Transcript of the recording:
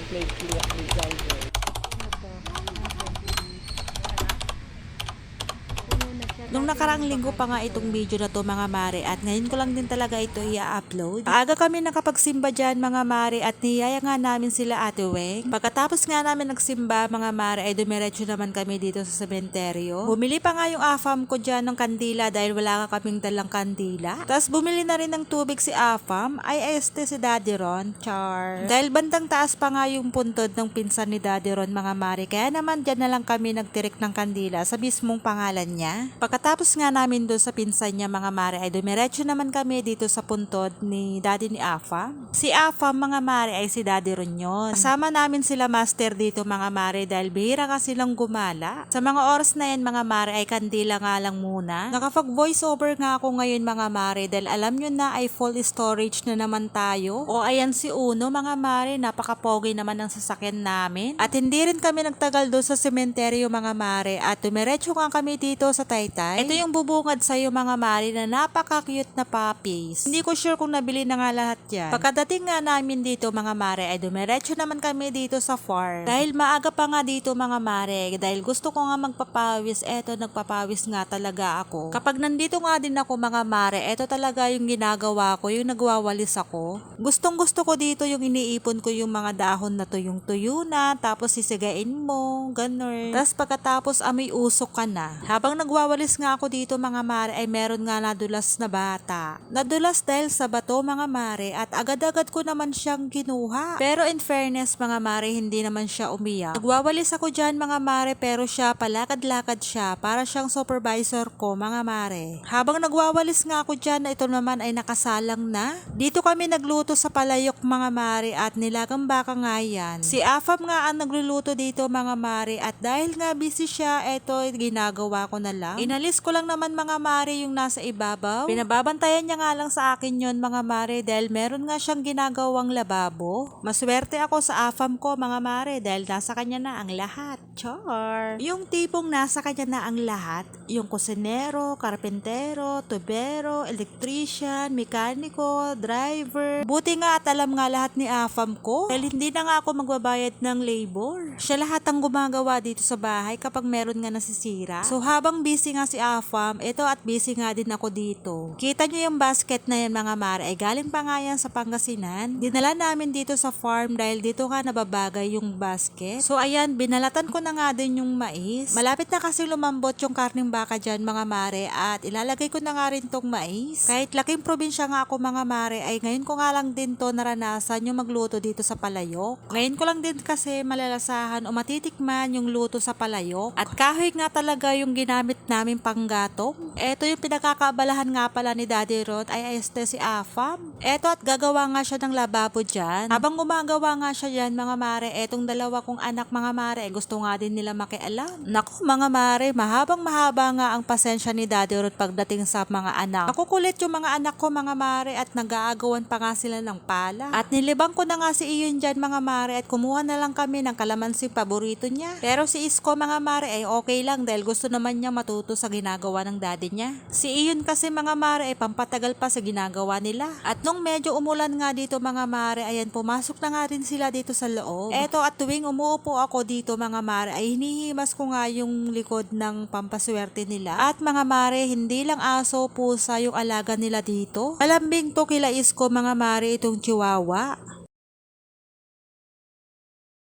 and make clear results. Nung nakaraang linggo pa nga itong video na to mga mare at ngayon ko lang din talaga ito i-upload. Aga kami nakapagsimba dyan mga mare at niyaya nga namin sila ate Weng. Pagkatapos nga namin nagsimba mga mare ay dumiretso naman kami dito sa sementeryo. Bumili pa nga yung afam ko dyan ng kandila dahil wala ka kaming dalang kandila. Tapos bumili na rin ng tubig si afam ay este si Daddy Ron. Char. Dahil bandang taas pa nga yung puntod ng pinsan ni Daddy Ron mga mare kaya naman dyan na lang kami nagtirik ng kandila sa mismong pangalan niya. Pagkatapos nga namin doon sa pinsan niya mga mare ay dumiretso naman kami dito sa puntod ni daddy ni Afam. Si Afam mga mare ay si daddy Ron yun. Kasama namin sila master dito mga mare dahil bihira ka silang gumala. Sa mga oras na yan mga mare ay kandila nga lang muna. Nakapag voice over nga ako ngayon mga mare dahil alam nyo na ay full storage na naman tayo. O ayan si Uno mga mare napakapogi naman ng sasakyan namin. At hindi rin kami nagtagal doon sa sementeryo mga mare at dumiretso nga kami dito sa Taytay. Ito yung bubungad sa'yo mga mare na napaka-cute na puppies. Hindi ko sure kung nabili na nga lahat yan. Pagkadating nga namin dito mga mare ay dumiretso naman kami dito sa farm. Dahil maaga pa nga dito mga mare dahil gusto ko nga magpapawis eto nagpapawis nga talaga ako. Kapag nandito nga din ako mga mare eto talaga yung ginagawa ko yung nagwawalis ako. Gustong gusto ko dito yung iniipon ko yung mga dahon na tuyong tuyo na tapos sisigain mo ganun. Tapos pagkatapos amoy usok ka na. Habang nagwawalis nga ako dito mga mare ay meron nga nadulas na bata. Nadulas dahil sa bato mga mare at agad-agad ko naman siyang kinuha. Pero in fairness mga mare hindi naman siya umiyak. Nagwawalis ako dyan mga mare pero siya palakad-lakad siya para siyang supervisor ko mga mare. Habang nagwawalis nga ako dyan na ito naman ay nakasalang na. Dito kami nagluto sa palayok mga mare at nilagang baka nga yan. Si Afam nga ang nagluluto dito mga mare at dahil nga busy siya eto ginagawa ko na lang. Inalis ko lang naman mga mare yung nasa ibabaw. Pinababantayan niya nga lang sa akin yon mga mare dahil meron nga siyang ginagawang lababo. Maswerte ako sa afam ko mga mare dahil nasa kanya na ang lahat. Char! Yung tipong nasa kanya na ang lahat, yung kusinero, karpentero, tubero, electrician, mekaniko, driver. Buti nga at alam nga lahat ni afam ko dahil hindi na nga ako magbabayad ng labor. Siya lahat ang gumagawa dito sa bahay kapag meron nga nasisira. So habang busy nga si Afam, ito at busy nga din ako dito. Kita nyo yung basket na yan mga mare, ay galing pa nga yan sa Pangasinan. Dinala namin dito sa farm dahil dito nga nababagay yung basket. So ayan, binalatan ko na nga din yung mais. Malapit na kasi lumambot yung karning baka dyan mga mare at ilalagay ko na nga rin tong mais. Kahit laking probinsya nga ako mga mare, ay ngayon ko nga lang din to naranasan yung magluto dito sa palayok. Ngayon ko lang din kasi malalasahan o matitikman yung luto sa palayok. At kahoy nga talaga yung ginamit namin panggatong. Ito yung pinakakaabalahan nga pala ni Daddy Rod ay este si Afam. Ito at gagawa nga siya ng lababo dyan. Habang gumagawa nga siya dyan mga mare, etong dalawa kong anak mga mare, gusto nga din nila makialam. Naku mga mare, mahabang mahaba nga ang pasensya ni Daddy Rod pagdating sa mga anak. Nakukulit yung mga anak ko mga mare at nag-aagawan pa nga sila ng pala. At nilibang ko na nga si Iyon dyan mga mare at kumuha na lang kami ng kalamansi paborito niya. Pero si Isko mga mare ay okay lang dahil gusto naman niya matuto sa ginagawa ng daddy niya. Si Iyon kasi mga mare ay pampatagal pa sa ginagawa nila. At nung medyo umulan nga dito mga mare, ayan pumasok na nga rin sila dito sa loob. Eto at tuwing umuupo ako dito mga mare ay hinihimas ko nga yung likod ng pampaswerte nila. At mga mare, hindi lang aso, pusa yung alaga nila dito. Malambing to kila Isko mga mare itong chihuahua.